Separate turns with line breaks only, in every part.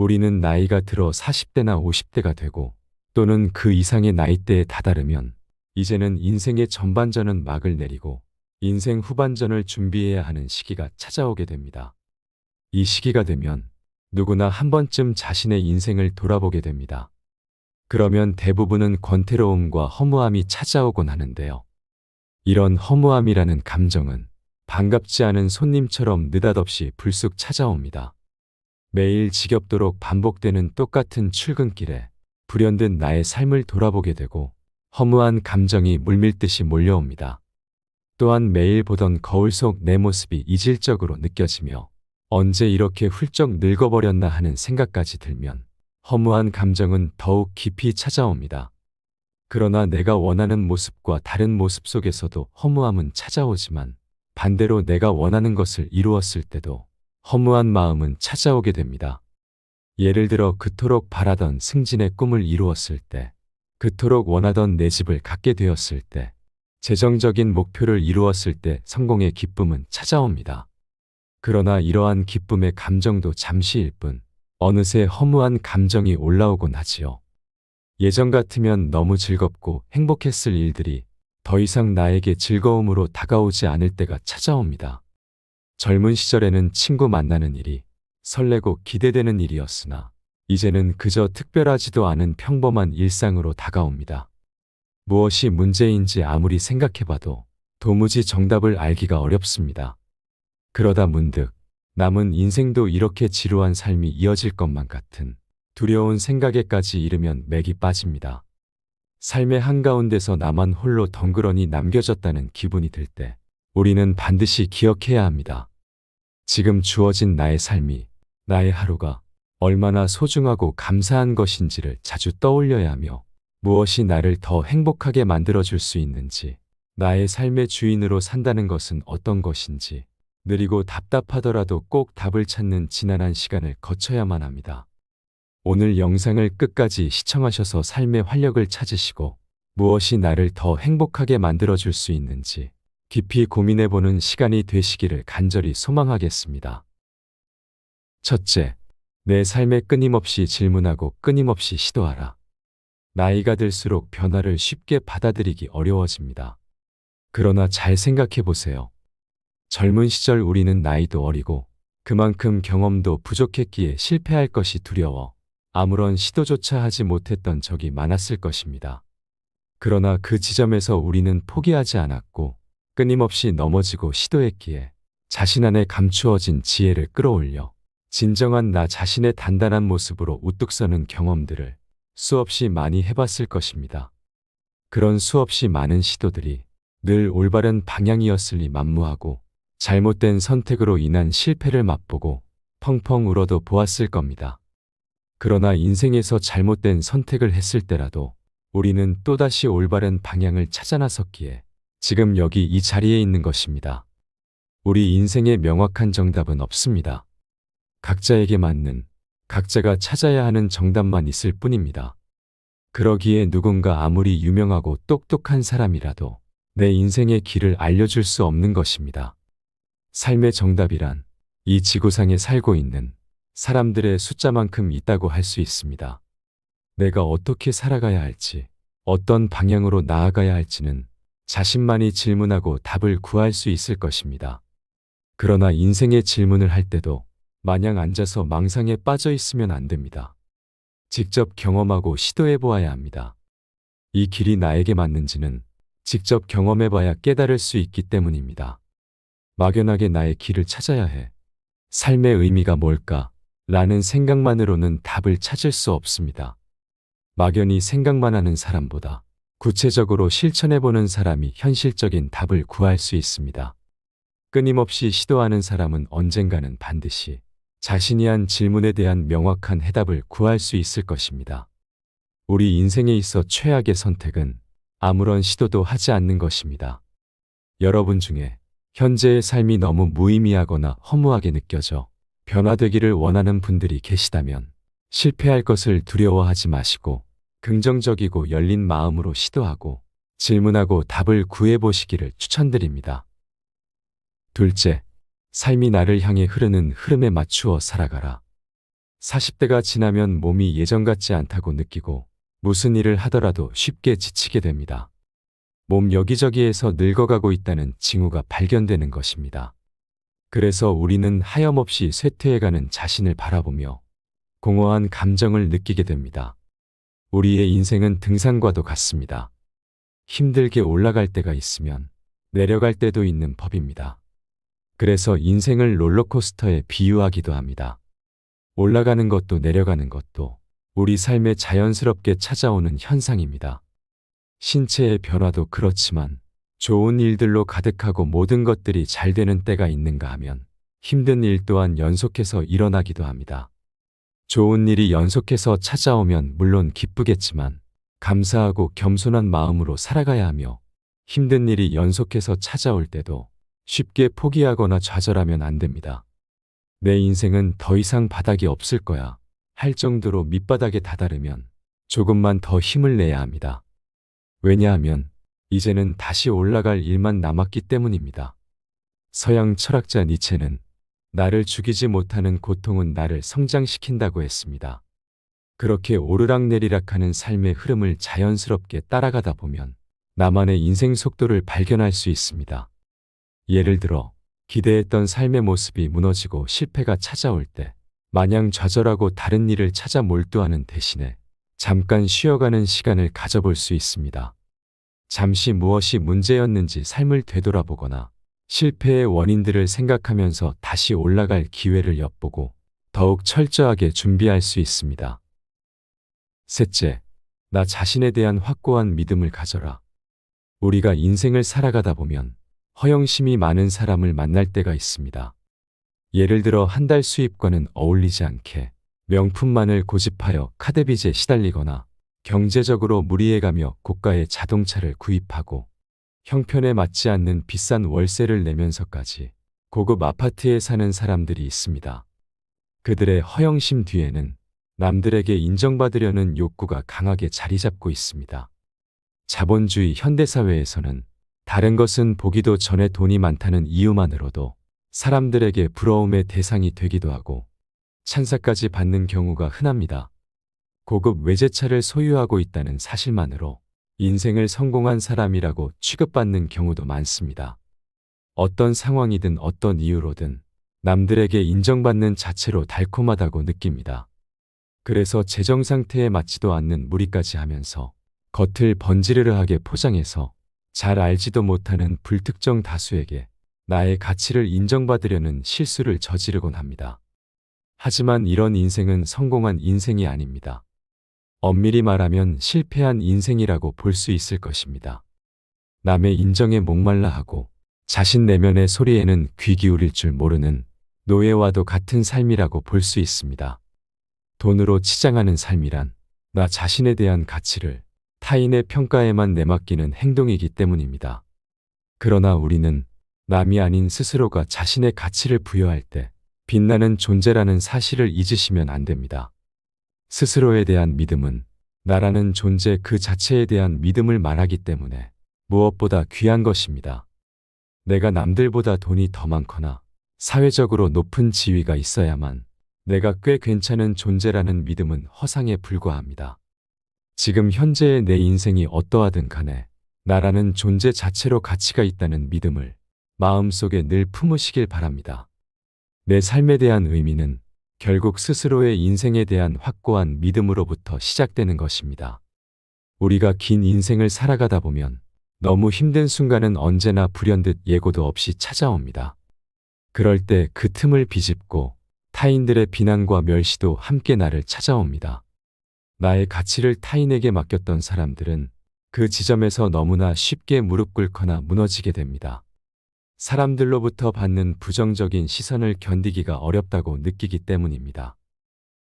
우리는 나이가 들어 40대나 50대가 되고 또는 그 이상의 나이대에 다다르면 이제는 인생의 전반전은 막을 내리고 인생 후반전을 준비해야 하는 시기가 찾아오게 됩니다. 이 시기가 되면 누구나 한 번쯤 자신의 인생을 돌아보게 됩니다. 그러면 대부분은 권태로움과 허무함이 찾아오곤 하는데요. 이런 허무함이라는 감정은 반갑지 않은 손님처럼 느닷없이 불쑥 찾아옵니다. 매일 지겹도록 반복되는 똑같은 출근길에 불현듯 나의 삶을 돌아보게 되고 허무한 감정이 물밀듯이 몰려옵니다. 또한 매일 보던 거울 속 내 모습이 이질적으로 느껴지며 언제 이렇게 훌쩍 늙어버렸나 하는 생각까지 들면 허무한 감정은 더욱 깊이 찾아옵니다. 그러나 내가 원하는 모습과 다른 모습 속에서도 허무함은 찾아오지만 반대로 내가 원하는 것을 이루었을 때도 허무한 마음은 찾아오게 됩니다. 예를 들어 그토록 바라던 승진의 꿈을 이루었을 때, 그토록 원하던 내 집을 갖게 되었을 때, 재정적인 목표를 이루었을 때 성공의 기쁨은 찾아옵니다. 그러나 이러한 기쁨의 감정도 잠시일 뿐, 어느새 허무한 감정이 올라오곤 하지요. 예전 같으면 너무 즐겁고 행복했을 일들이 더 이상 나에게 즐거움으로 다가오지 않을 때가 찾아옵니다. 젊은 시절에는 친구 만나는 일이 설레고 기대되는 일이었으나 이제는 그저 특별하지도 않은 평범한 일상으로 다가옵니다. 무엇이 문제인지 아무리 생각해봐도 도무지 정답을 알기가 어렵습니다. 그러다 문득 남은 인생도 이렇게 지루한 삶이 이어질 것만 같은 두려운 생각에까지 이르면 맥이 빠집니다. 삶의 한가운데서 나만 홀로 덩그러니 남겨졌다는 기분이 들 때 우리는 반드시 기억해야 합니다. 지금 주어진 나의 삶이, 나의 하루가 얼마나 소중하고 감사한 것인지를 자주 떠올려야 하며 무엇이 나를 더 행복하게 만들어줄 수 있는지, 나의 삶의 주인으로 산다는 것은 어떤 것인지, 느리고 답답하더라도 꼭 답을 찾는 지난한 시간을 거쳐야만 합니다. 오늘 영상을 끝까지 시청하셔서 삶의 활력을 찾으시고 무엇이 나를 더 행복하게 만들어줄 수 있는지 깊이 고민해보는 시간이 되시기를 간절히 소망하겠습니다. 첫째, 내 삶에 끊임없이 질문하고 끊임없이 시도하라. 나이가 들수록 변화를 쉽게 받아들이기 어려워집니다. 그러나 잘 생각해 보세요. 젊은 시절 우리는 나이도 어리고 그만큼 경험도 부족했기에 실패할 것이 두려워 아무런 시도조차 하지 못했던 적이 많았을 것입니다. 그러나 그 지점에서 우리는 포기하지 않았고 끊임없이 넘어지고 시도했기에 자신 안에 감추어진 지혜를 끌어올려 진정한 나 자신의 단단한 모습으로 우뚝 서는 경험들을 수없이 많이 해봤을 것입니다. 그런 수없이 많은 시도들이 늘 올바른 방향이었을리 만무하고 잘못된 선택으로 인한 실패를 맛보고 펑펑 울어도 보았을 겁니다. 그러나 인생에서 잘못된 선택을 했을 때라도 우리는 또다시 올바른 방향을 찾아 나섰기에 지금 여기 이 자리에 있는 것입니다. 우리 인생에 명확한 정답은 없습니다. 각자에게 맞는, 각자가 찾아야 하는 정답만 있을 뿐입니다. 그러기에 누군가 아무리 유명하고 똑똑한 사람이라도 내 인생의 길을 알려줄 수 없는 것입니다. 삶의 정답이란 이 지구상에 살고 있는 사람들의 숫자만큼 있다고 할 수 있습니다. 내가 어떻게 살아가야 할지, 어떤 방향으로 나아가야 할지는 자신만이 질문하고 답을 구할 수 있을 것입니다. 그러나 인생의 질문을 할 때도 마냥 앉아서 망상에 빠져 있으면 안 됩니다. 직접 경험하고 시도해 보아야 합니다. 이 길이 나에게 맞는지는 직접 경험해 봐야 깨달을 수 있기 때문입니다. 막연하게 나의 길을 찾아야 해. 삶의 의미가 뭘까? 라는 생각만으로는 답을 찾을 수 없습니다. 막연히 생각만 하는 사람보다 구체적으로 실천해보는 사람이 현실적인 답을 구할 수 있습니다. 끊임없이 시도하는 사람은 언젠가는 반드시 자신이 한 질문에 대한 명확한 해답을 구할 수 있을 것입니다. 우리 인생에 있어 최악의 선택은 아무런 시도도 하지 않는 것입니다. 여러분 중에 현재의 삶이 너무 무의미하거나 허무하게 느껴져 변화되기를 원하는 분들이 계시다면 실패할 것을 두려워하지 마시고 긍정적이고 열린 마음으로 시도하고 질문하고 답을 구해보시기를 추천드립니다. 둘째, 삶이 나를 향해 흐르는 흐름에 맞추어 살아가라. 40대가 지나면 몸이 예전 같지 않다고 느끼고 무슨 일을 하더라도 쉽게 지치게 됩니다. 몸 여기저기에서 늙어가고 있다는 징후가 발견되는 것입니다. 그래서 우리는 하염없이 쇠퇴해가는 자신을 바라보며 공허한 감정을 느끼게 됩니다. 우리의 인생은 등산과도 같습니다. 힘들게 올라갈 때가 있으면 내려갈 때도 있는 법입니다. 그래서 인생을 롤러코스터에 비유하기도 합니다. 올라가는 것도 내려가는 것도 우리 삶에 자연스럽게 찾아오는 현상입니다. 신체의 변화도 그렇지만 좋은 일들로 가득하고 모든 것들이 잘 되는 때가 있는가 하면 힘든 일 또한 연속해서 일어나기도 합니다. 좋은 일이 연속해서 찾아오면 물론 기쁘겠지만 감사하고 겸손한 마음으로 살아가야 하며 힘든 일이 연속해서 찾아올 때도 쉽게 포기하거나 좌절하면 안 됩니다. 내 인생은 더 이상 바닥이 없을 거야 할 정도로 밑바닥에 다다르면 조금만 더 힘을 내야 합니다. 왜냐하면 이제는 다시 올라갈 일만 남았기 때문입니다. 서양 철학자 니체는 나를 죽이지 못하는 고통은 나를 성장시킨다고 했습니다. 그렇게 오르락내리락 하는 삶의 흐름을 자연스럽게 따라가다 보면 나만의 인생 속도를 발견할 수 있습니다. 예를 들어 기대했던 삶의 모습이 무너지고 실패가 찾아올 때 마냥 좌절하고 다른 일을 찾아 몰두하는 대신에 잠깐 쉬어가는 시간을 가져볼 수 있습니다. 잠시 무엇이 문제였는지 삶을 되돌아보거나 실패의 원인들을 생각하면서 다시 올라갈 기회를 엿보고 더욱 철저하게 준비할 수 있습니다. 셋째, 나 자신에 대한 확고한 믿음을 가져라. 우리가 인생을 살아가다 보면 허영심이 많은 사람을 만날 때가 있습니다. 예를 들어 한 달 수입과는 어울리지 않게 명품만을 고집하여 카드빚에 시달리거나 경제적으로 무리해가며 고가의 자동차를 구입하고 형편에 맞지 않는 비싼 월세를 내면서까지 고급 아파트에 사는 사람들이 있습니다. 그들의 허영심 뒤에는 남들에게 인정받으려는 욕구가 강하게 자리 잡고 있습니다. 자본주의 현대사회에서는 다른 것은 보기도 전에 돈이 많다는 이유만으로도 사람들에게 부러움의 대상이 되기도 하고 찬사까지 받는 경우가 흔합니다. 고급 외제차를 소유하고 있다는 사실만으로 인생을 성공한 사람이라고 취급받는 경우도 많습니다. 어떤 상황이든 어떤 이유로든 남들에게 인정받는 자체로 달콤하다고 느낍니다. 그래서 재정 상태에 맞지도 않는 무리까지 하면서 겉을 번지르르하게 포장해서 잘 알지도 못하는 불특정 다수에게 나의 가치를 인정받으려는 실수를 저지르곤 합니다. 하지만 이런 인생은 성공한 인생이 아닙니다. 엄밀히 말하면 실패한 인생이라고 볼 수 있을 것입니다. 남의 인정에 목말라 하고 자신 내면의 소리에는 귀 기울일 줄 모르는 노예와도 같은 삶이라고 볼 수 있습니다. 돈으로 치장하는 삶이란 나 자신에 대한 가치를 타인의 평가에만 내맡기는 행동이기 때문입니다. 그러나 우리는 남이 아닌 스스로가 자신의 가치를 부여할 때 빛나는 존재라는 사실을 잊으시면 안 됩니다. 스스로에 대한 믿음은 나라는 존재 그 자체에 대한 믿음을 말하기 때문에 무엇보다 귀한 것입니다. 내가 남들보다 돈이 더 많거나 사회적으로 높은 지위가 있어야만 내가 꽤 괜찮은 존재라는 믿음은 허상에 불과합니다. 지금 현재의 내 인생이 어떠하든 간에 나라는 존재 자체로 가치가 있다는 믿음을 마음속에 늘 품으시길 바랍니다. 내 삶에 대한 의미는 결국 스스로의 인생에 대한 확고한 믿음으로부터 시작되는 것입니다. 우리가 긴 인생을 살아가다 보면 너무 힘든 순간은 언제나 불현듯 예고도 없이 찾아옵니다. 그럴 때 그 틈을 비집고 타인들의 비난과 멸시도 함께 나를 찾아옵니다. 나의 가치를 타인에게 맡겼던 사람들은 그 지점에서 너무나 쉽게 무릎 꿇거나 무너지게 됩니다. 사람들로부터 받는 부정적인 시선을 견디기가 어렵다고 느끼기 때문입니다.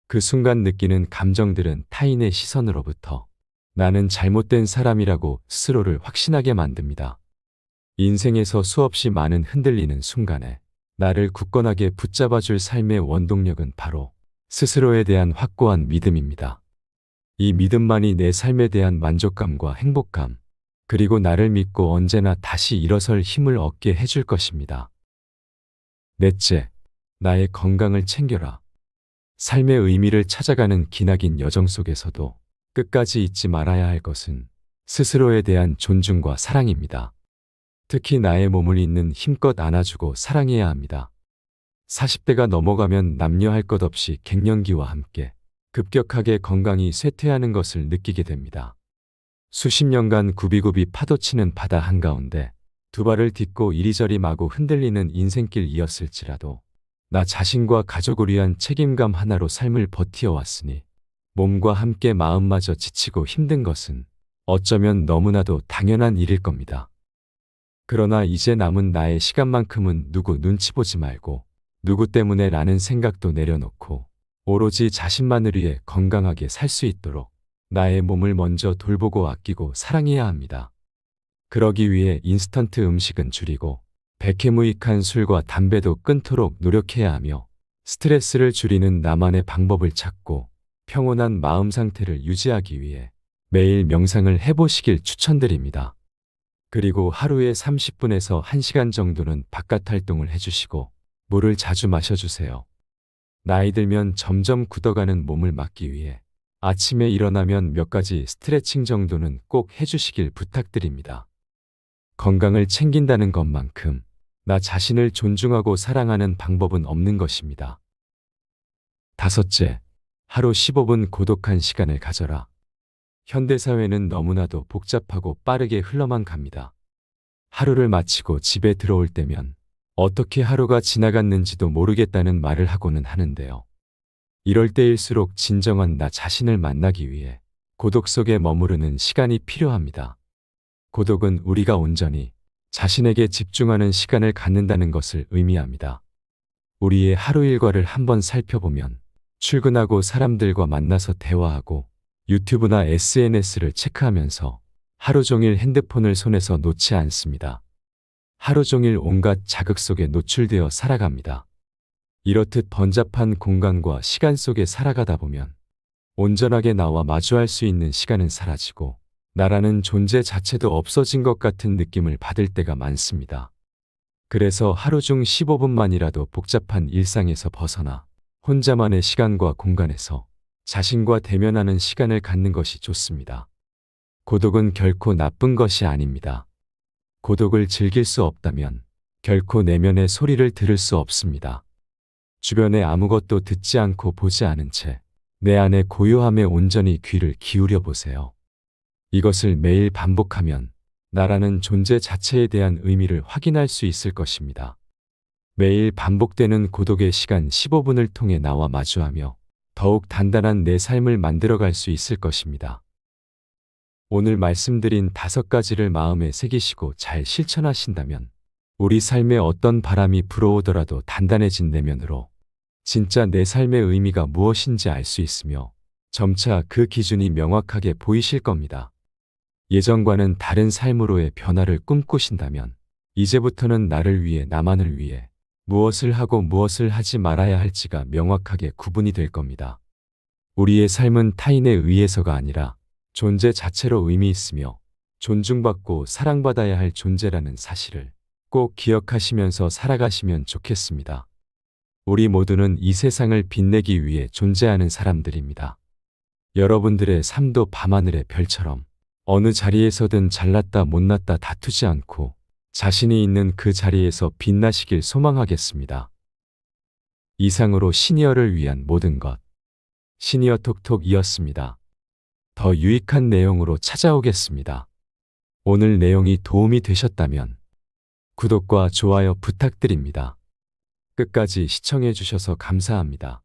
그 순간 느끼는 감정들은 타인의 시선으로부터 나는 잘못된 사람이라고 스스로를 확신하게 만듭니다. 인생에서 수없이 많은 흔들리는 순간에 나를 굳건하게 붙잡아줄 삶의 원동력은 바로 스스로에 대한 확고한 믿음입니다. 이 믿음만이 내 삶에 대한 만족감과 행복감, 그리고 나를 믿고 언제나 다시 일어설 힘을 얻게 해줄 것입니다. 넷째, 나의 건강을 챙겨라. 삶의 의미를 찾아가는 기나긴 여정 속에서도 끝까지 잊지 말아야 할 것은 스스로에 대한 존중과 사랑입니다. 특히 나의 몸을 있는 힘껏 안아주고 사랑해야 합니다. 40대가 넘어가면 남녀 할 것 없이 갱년기와 함께 급격하게 건강이 쇠퇴하는 것을 느끼게 됩니다. 수십 년간 구비구비 파도치는 바다 한가운데 두 발을 딛고 이리저리 마구 흔들리는 인생길이었을지라도 나 자신과 가족을 위한 책임감 하나로 삶을 버티어왔으니 몸과 함께 마음마저 지치고 힘든 것은 어쩌면 너무나도 당연한 일일 겁니다. 그러나 이제 남은 나의 시간만큼은 누구 눈치 보지 말고 누구 때문에 라는 생각도 내려놓고 오로지 자신만을 위해 건강하게 살 수 있도록 나의 몸을 먼저 돌보고 아끼고 사랑해야 합니다. 그러기 위해 인스턴트 음식은 줄이고 백해무익한 술과 담배도 끊도록 노력해야 하며 스트레스를 줄이는 나만의 방법을 찾고 평온한 마음 상태를 유지하기 위해 매일 명상을 해보시길 추천드립니다. 그리고 하루에 30분에서 1시간 정도는 바깥 활동을 해주시고 물을 자주 마셔주세요. 나이 들면 점점 굳어가는 몸을 막기 위해 아침에 일어나면 몇 가지 스트레칭 정도는 꼭 해주시길 부탁드립니다. 건강을 챙긴다는 것만큼 나 자신을 존중하고 사랑하는 방법은 없는 것입니다. 다섯째, 하루 15분 고독한 시간을 가져라. 현대사회는 너무나도 복잡하고 빠르게 흘러만 갑니다. 하루를 마치고 집에 들어올 때면 어떻게 하루가 지나갔는지도 모르겠다는 말을 하고는 하는데요. 이럴 때일수록 진정한 나 자신을 만나기 위해 고독 속에 머무르는 시간이 필요합니다. 고독은 우리가 온전히 자신에게 집중하는 시간을 갖는다는 것을 의미합니다. 우리의 하루 일과를 한번 살펴보면 출근하고 사람들과 만나서 대화하고 유튜브나 SNS를 체크하면서 하루 종일 핸드폰을 손에서 놓지 않습니다. 하루 종일 온갖 자극 속에 노출되어 살아갑니다. 이렇듯 번잡한 공간과 시간 속에 살아가다 보면 온전하게 나와 마주할 수 있는 시간은 사라지고 나라는 존재 자체도 없어진 것 같은 느낌을 받을 때가 많습니다. 그래서 하루 중 15분만이라도 복잡한 일상에서 벗어나 혼자만의 시간과 공간에서 자신과 대면하는 시간을 갖는 것이 좋습니다. 고독은 결코 나쁜 것이 아닙니다. 고독을 즐길 수 없다면 결코 내면의 소리를 들을 수 없습니다. 주변에 아무것도 듣지 않고 보지 않은 채 내 안의 고요함에 온전히 귀를 기울여 보세요. 이것을 매일 반복하면 나라는 존재 자체에 대한 의미를 확인할 수 있을 것입니다. 매일 반복되는 고독의 시간 15분을 통해 나와 마주하며 더욱 단단한 내 삶을 만들어갈 수 있을 것입니다. 오늘 말씀드린 다섯 가지를 마음에 새기시고 잘 실천하신다면 우리 삶에 어떤 바람이 불어오더라도 단단해진 내면으로 진짜 내 삶의 의미가 무엇인지 알 수 있으며 점차 그 기준이 명확하게 보이실 겁니다. 예전과는 다른 삶으로의 변화를 꿈꾸신다면 이제부터는 나를 위해 나만을 위해 무엇을 하고 무엇을 하지 말아야 할지가 명확하게 구분이 될 겁니다. 우리의 삶은 타인에 의해서가 아니라 존재 자체로 의미 있으며 존중받고 사랑받아야 할 존재라는 사실을 꼭 기억하시면서 살아가시면 좋겠습니다. 우리 모두는 이 세상을 빛내기 위해 존재하는 사람들입니다. 여러분들의 삶도 밤하늘의 별처럼 어느 자리에서든 잘났다 못났다 다투지 않고 자신이 있는 그 자리에서 빛나시길 소망하겠습니다. 이상으로 시니어를 위한 모든 것. 시니어 톡톡이었습니다. 더 유익한 내용으로 찾아오겠습니다. 오늘 내용이 도움이 되셨다면 구독과 좋아요 부탁드립니다. 끝까지 시청해 주셔서 감사합니다.